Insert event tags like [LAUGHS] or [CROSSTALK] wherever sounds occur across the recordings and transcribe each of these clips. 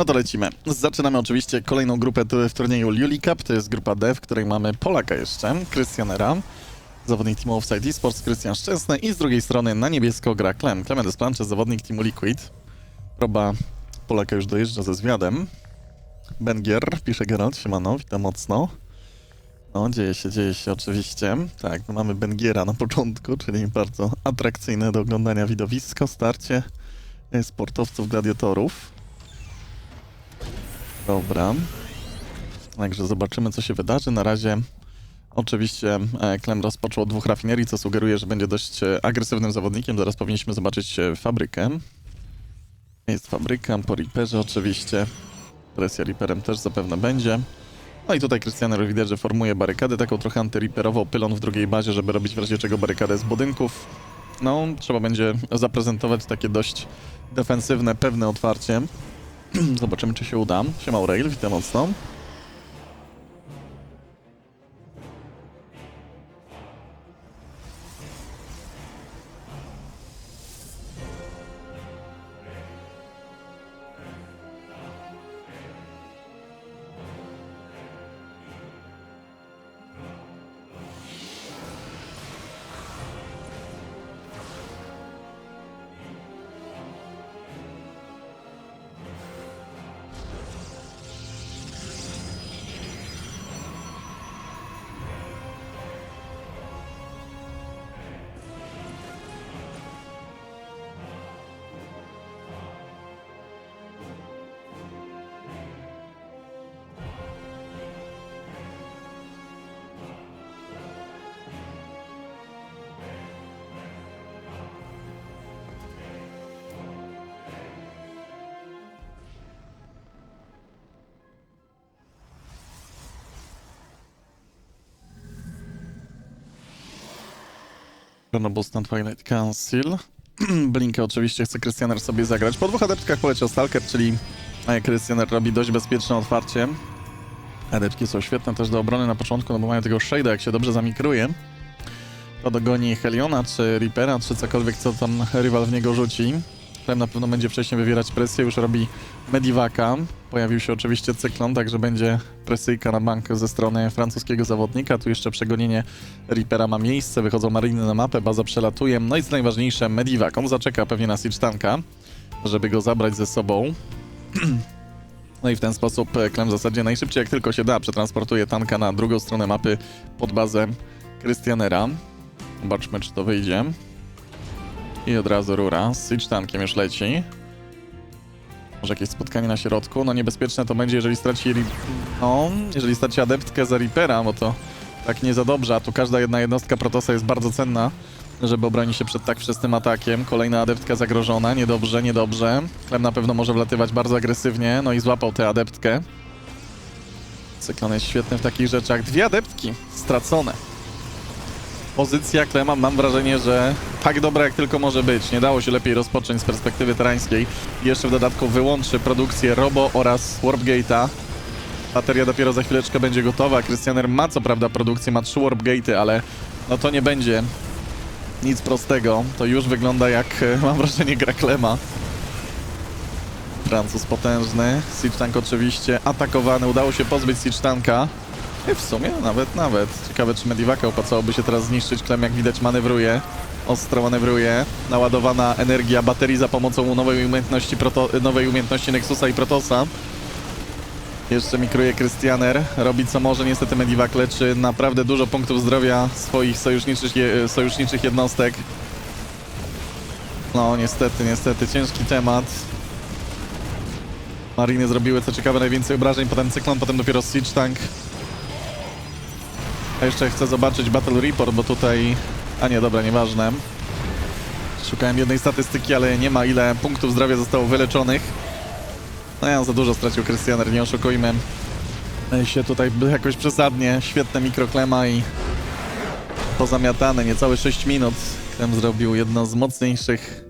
No to lecimy. Zaczynamy oczywiście kolejną grupę w turnieju Luli Cup. To jest grupa D, w której mamy Polaka jeszcze, Krystianera, zawodnik teamu Offside Esports, Krystian Szczęsny i z drugiej strony na niebiesko gra Clem. Clement Desplanche, zawodnik teamu Liquid. Proba Polaka już dojeżdża ze zwiadem. Bengier, pisze Geralt, siemano, witam mocno. No, dzieje się, dzieje się oczywiście. Tak, no mamy Bengiera na początku, czyli bardzo atrakcyjne do oglądania widowisko, starcie e, sportowców, gladiatorów. Dobra. Także zobaczymy, co się wydarzy. Na razie oczywiście e, Klem rozpoczął od dwóch rafinerii, co sugeruje, że będzie dość e, agresywnym zawodnikiem. Zaraz powinniśmy zobaczyć e, fabrykę. Jest fabryka, po Reaperze oczywiście. Presja Reaperem też zapewne będzie. No i tutaj Krystianer widać, że formuje barykadę, taką trochę antyriperową, pylon w drugiej bazie, żeby robić w razie czego barykadę z budynków. No, trzeba będzie zaprezentować takie dość defensywne, pewne otwarcie. [CLEARS THROAT] Zobaczymy, czy się uda. Siema Aurel, witam mocno. Chronobus na Twilight Council. [CLEARS THROAT] Blinkę oczywiście chce Krystianer sobie zagrać. Po dwóch adeptkach poleciał Stalker, czyli e, Krystianer robi dość bezpieczne otwarcie. Adeptki są świetne też do obrony na początku, no bo mają tego shade'a, jak się dobrze zamikruje. To dogoni Heliona, czy Reapera, czy cokolwiek, co tam rywal w niego rzuci. Clem na pewno będzie wcześniej wywierać presję, już robi Medivaka. Pojawił się oczywiście Cyklon, także będzie presyjka na bank ze strony francuskiego zawodnika. Tu jeszcze przegonienie Reapera ma miejsce, wychodzą Mariny na mapę, baza przelatuje. No i co najważniejsze, Medivak. On zaczeka pewnie na Siege Tanka, żeby go zabrać ze sobą. [CLEARS THROAT] No i w ten sposób Klem w zasadzie najszybciej jak tylko się da przetransportuje tanka na drugą stronę mapy pod bazę Krystianera. Zobaczmy, czy to wyjdzie. I od razu rura. Z Siege tankiem już leci. Może jakieś spotkanie na środku. No niebezpieczne to będzie, jeżeli straci... No, jeżeli straci adeptkę za Reapera, bo to tak nie za dobrze, a tu każda jedna jednostka Protosa jest bardzo cenna, żeby obronić się przed tak wczesnym atakiem. Kolejna adeptka zagrożona, niedobrze, niedobrze. Klem na pewno może wlatywać bardzo agresywnie, no i złapał tę adeptkę. Cyklon jest świetny w takich rzeczach. Dwie adeptki stracone. Pozycja Klema mam wrażenie, że tak dobra jak tylko może być. Nie dało się lepiej rozpocząć z perspektywy terańskiej. Jeszcze w dodatku wyłączy produkcję Robo oraz Warpgate'a. Bateria dopiero za chwileczkę będzie gotowa. Krystianer ma co prawda produkcję, ma trzy Warpgate'y, ale no to nie będzie nic prostego. To już wygląda jak, e, mam wrażenie, gra Klema. Francuz potężny. Siege Tank oczywiście atakowany. Udało się pozbyć Siege Tanka. I w sumie nawet, nawet. Ciekawe, czy Medivaka opłacałoby się teraz zniszczyć. Klem, jak widać, manewruje. Ostro manewruje. Naładowana energia baterii za pomocą nowej umiejętności, proto, nowej umiejętności Nexusa i Protosa. Jeszcze mikruje Krystianer. Robi co może. Niestety Medivak leczy naprawdę dużo punktów zdrowia swoich sojuszniczych, je, sojuszniczych jednostek. No, niestety, niestety. Ciężki temat. Mariny zrobiły, co ciekawe, najwięcej obrażeń. Potem Cyklon, potem dopiero Siege Tank. A jeszcze chcę zobaczyć Battle Report, bo tutaj... A nie, dobra, nieważne. Szukałem jednej statystyki, ale nie ma ile punktów zdrowia zostało wyleczonych. No ja za dużo stracił Krystianer, nie oszukujmy się tutaj jakoś przesadnie. Świetne mikroklema i pozamiatane, niecałe 6 minut. Klem zrobił jedno z mocniejszych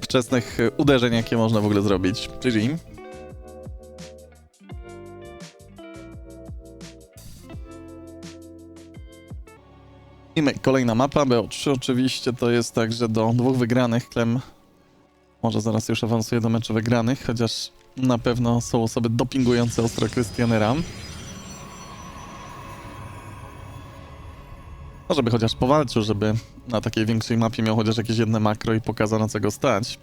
wczesnych e, uderzeń, jakie można w ogóle zrobić. GG. Kolejna mapa, BO3 oczywiście to jest tak, że do dwóch wygranych Klem może zaraz już awansuje do meczu wygranych, chociaż Na pewno są osoby dopingujące ostro Krystianera. No, żeby chociaż powalczył, żeby na takiej większej mapie miał chociaż jakieś jedne makro i pokazał na co go stać.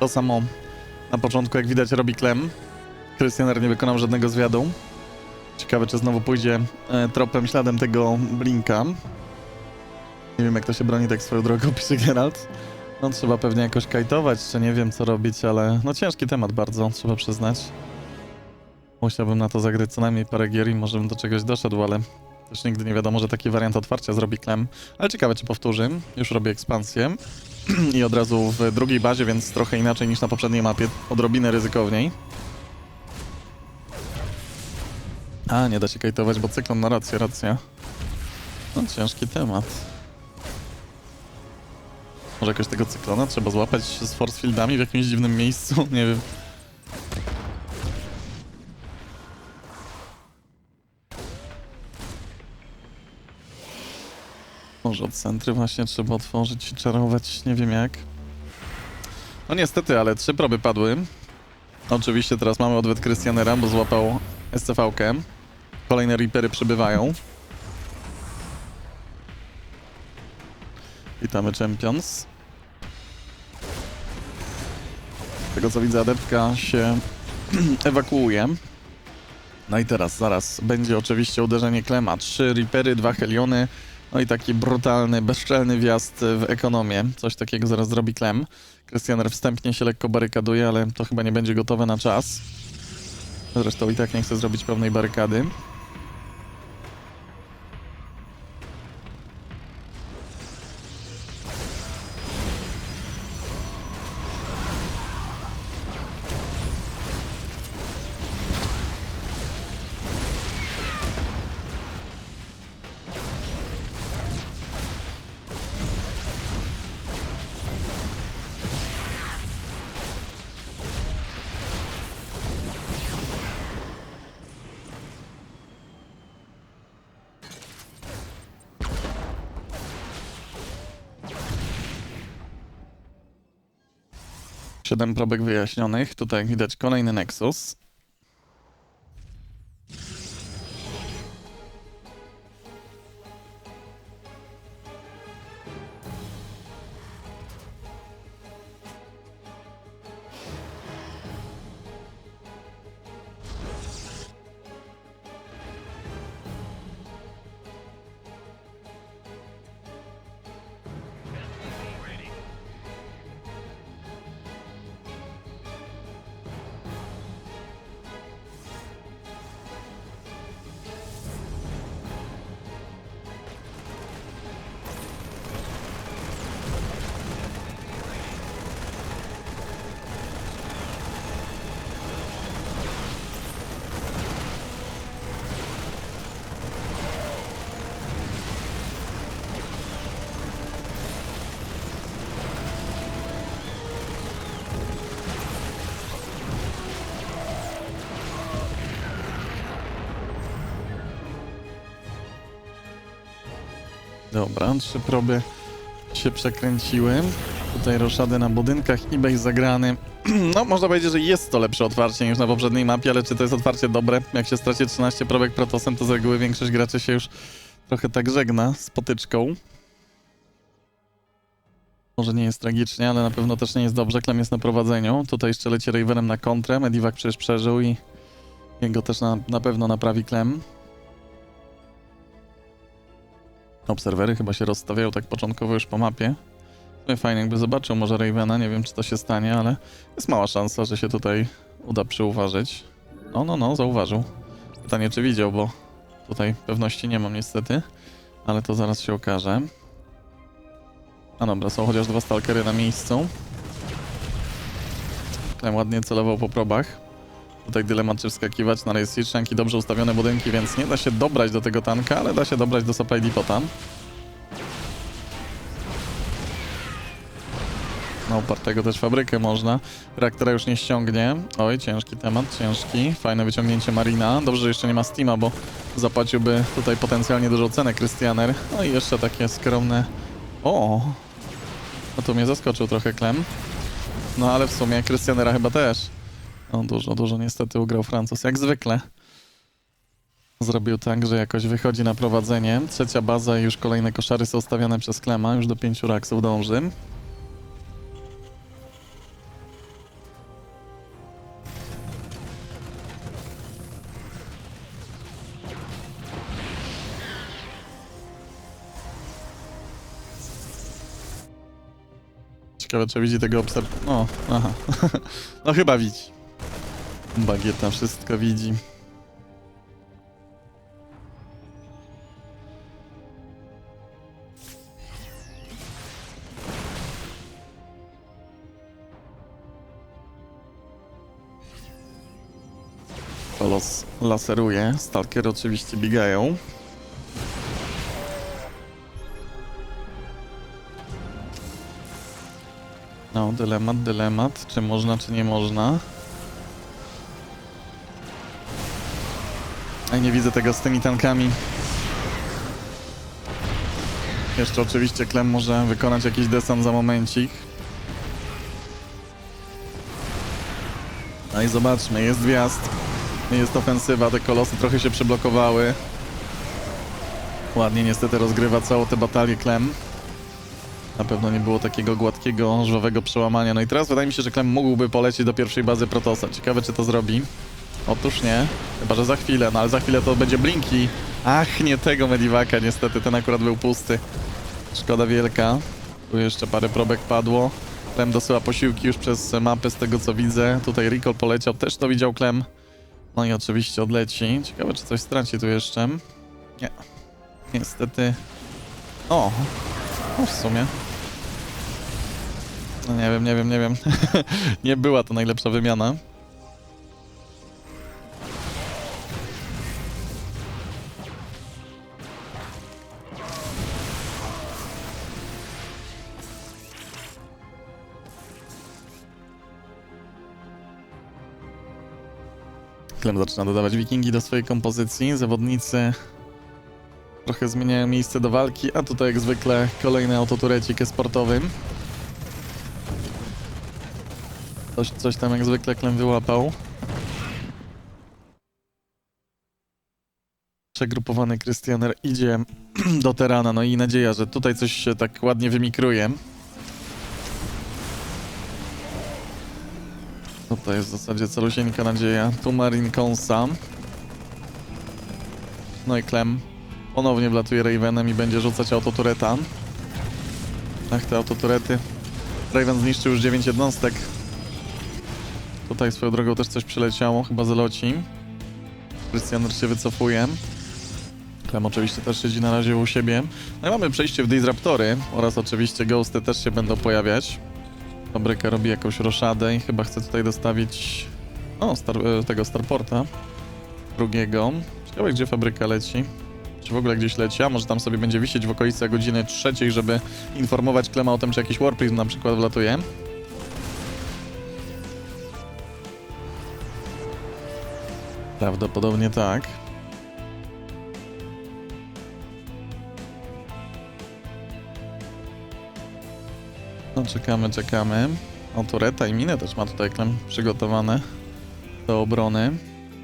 To samo na początku, jak widać, robi Klem. Krystianer nie wykonał żadnego zwiadu. Ciekawe, czy znowu pójdzie e, tropem, śladem tego Blinka. Nie wiem, jak to się broni tak swoją drogą, [LAUGHS] pisze Geralt. No, trzeba pewnie jakoś kajtować, czy nie wiem, co robić, ale no ciężki temat bardzo, trzeba przyznać. Musiałbym na to zagrać co najmniej parę gier i może bym do czegoś doszedł, ale też nigdy nie wiadomo, że taki wariant otwarcia zrobi Klem. Ale ciekawe, czy powtórzy. Już robię ekspansję. [CLEARS THROAT] I od razu w drugiej bazie, więc trochę inaczej niż na poprzedniej mapie. Odrobinę ryzykowniej. A, nie da się kajtować, bo cyklon na rację, racja. No, ciężki temat. Może jakoś tego cyklona trzeba złapać z force fieldami w jakimś dziwnym miejscu? [LAUGHS] Nie wiem. Może od centry właśnie trzeba otworzyć i czarować, nie wiem jak. No niestety, ale trzy proby padły. Oczywiście teraz mamy odwet Krystianera, bo złapał SCV-kę. Kolejne Reapery przybywają. Witamy Champions. Z tego co widzę, adeptka się [CLEARS THROAT] ewakuuje. No i teraz, zaraz, będzie oczywiście uderzenie Klema. Trzy Reapery, dwa Heliony. No i taki brutalny, bezczelny wjazd w ekonomię. Coś takiego zaraz zrobi Klem. Krystianer wstępnie się lekko barykaduje, ale to chyba nie będzie gotowe na czas. Zresztą i tak nie chce zrobić pełnej barykady. Siedem probek wyjaśnionych. Tutaj widać kolejny Nexus. Dobra, trzy proby się przekręciły. Tutaj roszady na budynkach, eBay zagrany. [CLEARS THROAT] No, można powiedzieć, że jest to lepsze otwarcie niż na poprzedniej mapie, ale czy to jest otwarcie dobre? Jak się straci 13 probek protosem, to z reguły większość graczy się już trochę tak żegna z potyczką. Może nie jest tragicznie, ale na pewno też nie jest dobrze. Klem jest na prowadzeniu. Tutaj jeszcze leci Ravenem na kontrę. Medivac przecież przeżył i jego też na, na pewno naprawi Klem. Obserwery chyba się rozstawiają tak początkowo już po mapie. Fajnie jakby zobaczył może Ravena, nie wiem czy to się stanie, ale jest mała szansa, że się tutaj uda przyuważyć. No, no, no, zauważył. Pytanie czy widział, bo tutaj pewności nie mam niestety, ale to zaraz się okaże. A dobra, są chociaż dwa stalkery na miejscu. Ten ładnie celował po probach. Tutaj dylemat czy wskakiwać na race Siege, dobrze ustawione budynki, więc nie da się dobrać do tego tanka, ale da się dobrać do supply depota. Na upartego też fabrykę można. Reaktora już nie ściągnie. Oj, ciężki temat, ciężki. Fajne wyciągnięcie Marina. Dobrze, że jeszcze nie ma Steama, bo zapłaciłby tutaj potencjalnie dużo cenę Krystianer. No i jeszcze takie skromne... O! No to mnie zaskoczył trochę Klem. No ale w sumie Krystianera chyba też. No dużo, dużo niestety ugrał Francuz, jak zwykle. Zrobił tak, że jakoś wychodzi na prowadzenie. Trzecia baza i już kolejne koszary są stawiane przez Klema. Już do pięciu raksów dąży. Ciekawe, czy widzi tego obserw... No, aha. [LAUGHS] no chyba widzi. Bagieta wszystko widzi. Kolos laseruje, stalkery oczywiście biegają. No, dylemat, dylemat. Czy można, czy nie można? Nie widzę tego z tymi tankami. Jeszcze oczywiście Klem może wykonać jakiś desant za momencik. No i zobaczmy, jest wjazd. Jest ofensywa, te kolosy trochę się przyblokowały. Ładnie niestety rozgrywa całą tę batalię Klem. Na pewno nie było takiego gładkiego, żwawego przełamania. No i teraz wydaje mi się, że Klem mógłby polecieć do pierwszej bazy Protosa. Ciekawe, czy to zrobi. Otóż nie. Chyba, że za chwilę. No ale za chwilę to będzie Blinki. Ach, nie tego Medivaka, niestety. Ten akurat był pusty. Szkoda wielka. Tu jeszcze parę probek padło. Klem dosyła posiłki już przez mapę, z tego co widzę. Tutaj Recall poleciał, też to widział Klem. No i oczywiście odleci. Ciekawe, czy coś straci tu jeszcze. Nie. Niestety. O! No w sumie. No nie wiem, nie wiem, nie wiem. [LAUGHS] nie była to najlepsza wymiana. Klem zaczyna dodawać wikingi do swojej kompozycji. Zawodnicy trochę zmieniają miejsce do walki, a tutaj jak zwykle kolejny autoturecik sportowym. Coś, coś tam jak zwykle Klem wyłapał. Przegrupowany Krystianer idzie [CLEARS THROAT] do Terana, no i nadzieja, że tutaj coś się tak ładnie wymikruje. No to jest w zasadzie celusieńka nadzieja. Tu Konsa. No i Klem ponownie wlatuje Ravenem i będzie rzucać autotureta. Ach, te autoturety. Raven zniszczył już 9 jednostek. Tutaj swoją drogą też coś przyleciało, chyba z loci. Się wycofuje. Klem oczywiście też siedzi na razie u siebie. No i mamy przejście w Disruptory oraz oczywiście Ghosty też się będą pojawiać. Fabryka robi jakąś roszadę i chyba chce tutaj dostawić o, star, e, tego Starporta drugiego. Ciekawe, gdzie fabryka leci. Czy w ogóle gdzieś leci, a może tam sobie będzie wisieć w okolicy godziny trzeciej, żeby informować Klema o tym, czy jakiś Warprism na przykład wlatuje. Prawdopodobnie tak. No czekamy, czekamy. O, tureta i minę też ma tutaj Klem przygotowane do obrony.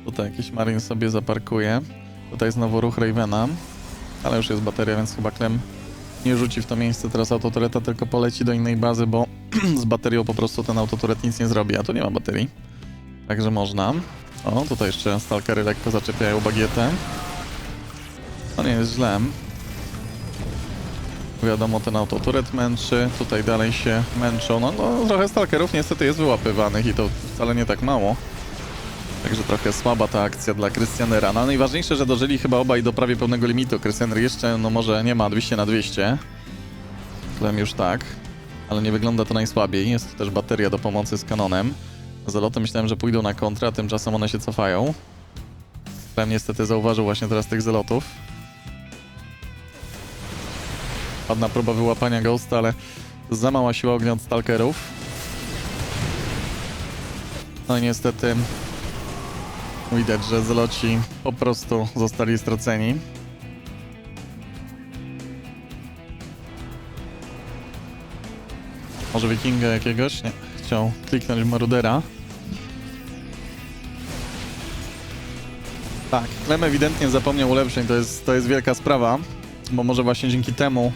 Tutaj jakiś Marin sobie zaparkuje. Tutaj znowu ruch Ravena. Ale już jest bateria, więc chyba Klem nie rzuci w to miejsce teraz autotureta, tylko poleci do innej bazy, bo [CLEARS THROAT] z baterią po prostu ten autoturet nic nie zrobi, a tu nie ma baterii. Także można. O, tutaj jeszcze stalkery lekko zaczepiają bagietę. No nie jest źle. Wiadomo, ten autoturet męczy, tutaj dalej się męczą. No, no trochę stalkerów niestety jest wyłapywanych i to wcale nie tak mało. Także trochę słaba ta akcja dla Krystianera. No najważniejsze, że dożyli chyba obaj do prawie pełnego limitu. Krystianer jeszcze, no może nie ma 200 na 200. Klem już tak. Ale nie wygląda to najsłabiej. Jest też bateria do pomocy z kanonem. Z lotem myślałem, że pójdą na kontrę, a tymczasem one się cofają. Klem niestety zauważył właśnie teraz tych zelotów. Ładna próba wyłapania Ghosta, ale za mała siła ognia od stalkerów. No i niestety widać, że zeloci po prostu zostali straceni. Może wikinga jakiegoś? Nie. Chciał kliknąć Marudera. Tak, Klem ewidentnie zapomniał ulepszeń, to jest, to jest wielka sprawa, bo może właśnie dzięki temu,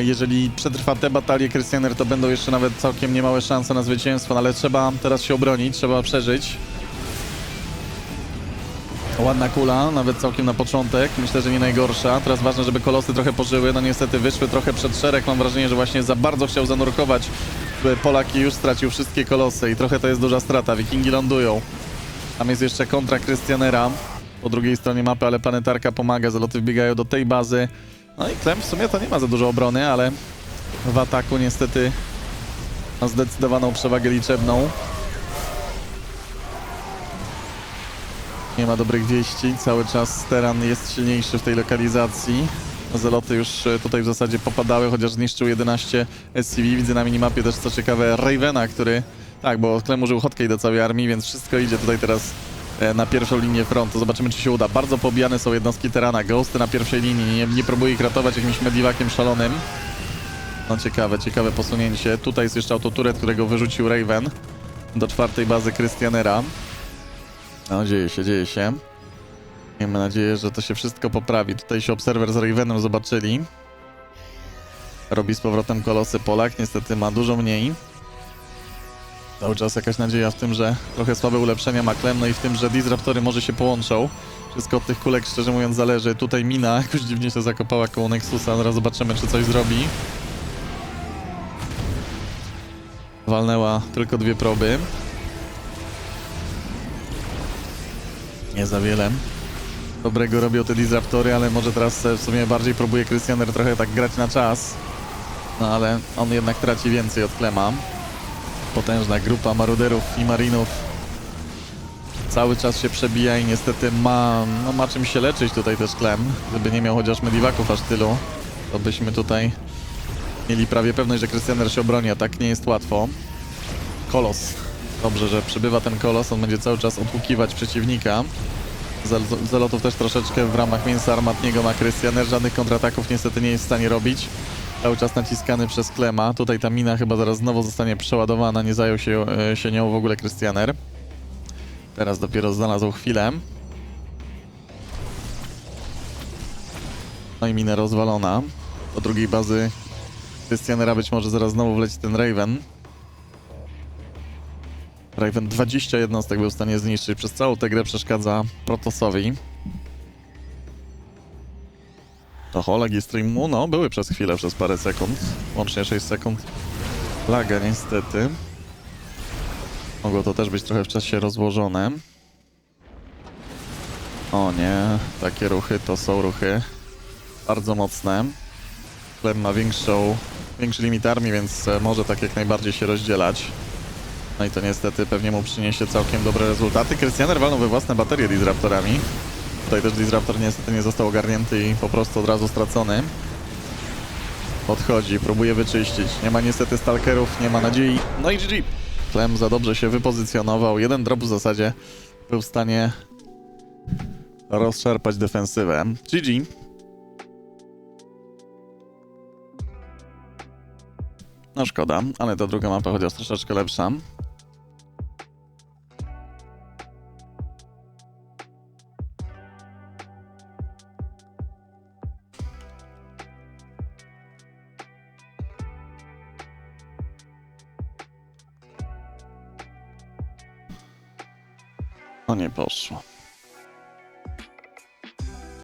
jeżeli przetrwa te batalie Krystianer, to będą jeszcze nawet całkiem niemałe szanse na zwycięstwo, no ale trzeba teraz się obronić, trzeba przeżyć. Ładna kula, nawet całkiem na początek. Myślę, że nie najgorsza. Teraz ważne, żeby kolosy trochę pożyły. No niestety wyszły trochę przed szereg. Mam wrażenie, że właśnie za bardzo chciał zanurkować. Polak już stracił wszystkie kolosy i trochę to jest duża strata. Wikingi lądują. Tam jest jeszcze kontra Krystianera po drugiej stronie mapy, ale planetarka pomaga. Zaloty wbiegają do tej bazy. No i Klem w sumie to nie ma za dużo obrony, ale w ataku niestety ma zdecydowaną przewagę liczebną. Nie ma dobrych wieści. Cały czas Steran jest silniejszy w tej lokalizacji. Zeloty już e, tutaj w zasadzie popadały, chociaż zniszczył 11 SCV. Widzę na minimapie też co ciekawe Ravena, który... Tak, bo Klem użył hotkey do całej armii, więc wszystko idzie tutaj teraz na pierwszą linię frontu. Zobaczymy, czy się uda. Bardzo pobijane są jednostki Terana. Ghosty na pierwszej linii. Nie, nie próbuje ich ratować jakimś mediwakiem szalonym. No ciekawe, ciekawe posunięcie. Tutaj jest jeszcze autoturet, którego wyrzucił Raven do czwartej bazy Krystianera. No, dzieje się, dzieje się. Miejmy nadzieję, że to się wszystko poprawi. Tutaj się obserwer z Ravenem zobaczyli. Robi z powrotem kolosy Polak, niestety ma dużo mniej. Cały czas jakaś nadzieja w tym, że trochę słabe ulepszenia ma Klem, no i w tym, że Disruptory może się połączą. Wszystko od tych kulek, szczerze mówiąc, zależy. Tutaj Mina [LAUGHS] jakoś dziwnie się zakopała koło Nexusa, zaraz zobaczymy, czy coś zrobi. Walnęła tylko dwie proby. Nie za wiele. Dobrego robią te Disruptory, ale może teraz e, w sumie bardziej próbuje Krystianer trochę tak grać na czas. No ale on jednak traci więcej od Klema. Potężna grupa maruderów i marinów cały czas się przebija i niestety ma, no, ma czym się leczyć tutaj też Klem. Gdyby nie miał chociaż mediwaków aż tylu, to byśmy tutaj mieli prawie pewność, że Krystianer się obroni, a tak nie jest łatwo. Kolos. Dobrze, że przybywa ten kolos, on będzie cały czas odłukiwać przeciwnika. Zel- Zelotów też troszeczkę w ramach mięsa armatniego ma Krystianer, żadnych kontrataków niestety nie jest w stanie robić. Cały czas naciskany przez Klema. Tutaj ta mina chyba zaraz znowu zostanie przeładowana, nie zajął się, e, się nią w ogóle Krystianer. Teraz dopiero znalazł chwilę. No i mina rozwalona. Do drugiej bazy Krystianera być może zaraz znowu wleci ten Raven. Raven 20 jednostek był w stanie zniszczyć. Przez całą tę grę przeszkadza Protosowi. To Oleg i streamu, no były przez chwilę, przez parę sekund. Łącznie 6 sekund. Laga niestety. Mogło to też być trochę w czasie rozłożone. O nie, takie ruchy to są ruchy bardzo mocne. Klem ma większą, większy limit armii, więc e, może tak jak najbardziej się rozdzielać. No i to niestety pewnie mu przyniesie całkiem dobre rezultaty. Krystianer walnął we własne baterie Disruptorami. Tutaj też Disruptor niestety nie został ogarnięty i po prostu od razu stracony. Podchodzi, próbuje wyczyścić. Nie ma niestety stalkerów, nie ma nadziei. No i GG. Klem za dobrze się wypozycjonował. Jeden drop w zasadzie był w stanie rozszarpać defensywę. GG. No szkoda, ale ta druga mapa chociaż troszeczkę lepsza. Nie poszło.